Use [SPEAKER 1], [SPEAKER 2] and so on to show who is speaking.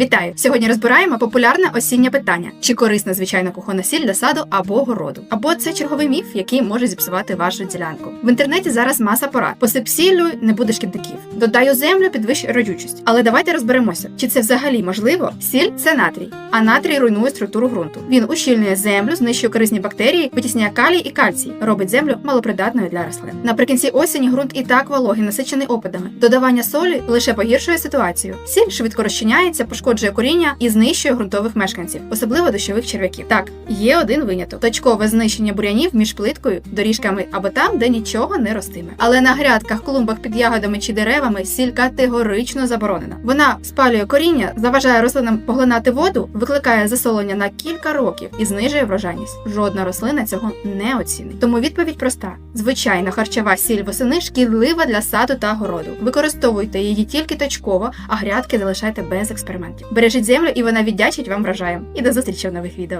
[SPEAKER 1] Вітаю! Сьогодні розбираємо популярне осіннє питання: чи корисна звичайна кухонна сіль для саду або городу, або це черговий міф, який може зіпсувати вашу ділянку. В інтернеті зараз маса порад. Посип сіллю, не буде шкідників. Додай у землю, підвищ родючість. Але давайте розберемося, чи це взагалі можливо. Сіль це натрій, а натрій руйнує структуру ґрунту. Він ущільнює землю, знищує корисні бактерії, витісняє калій і кальцій, робить землю малопридатною для рослин. Наприкінці осені ґрунт і так вологий, насичений опадами. Додавання солі лише погіршує ситуацію. Сіль швидко розчиняється, пошкоджує коріння і знищує ґрунтових мешканців, особливо дощових черв'яків. Так, є один виняток: точкове знищення бур'янів між плиткою, доріжками або там, де нічого не ростиме. Але на грядках, клумбах під ягодами чи деревами сіль категорично заборонена. Вона спалює коріння, заважає рослинам поглинати воду, викликає засолення на кілька років і знижує врожайність. Жодна рослина цього не оцінить. Тому відповідь проста: звичайна харчова сіль восени шкідлива для саду та городу. Використовуйте її тільки точково, а грядки залишайте без Бережіть землю, і вона віддячить вам врожаєм. І до зустрічі в нових відео.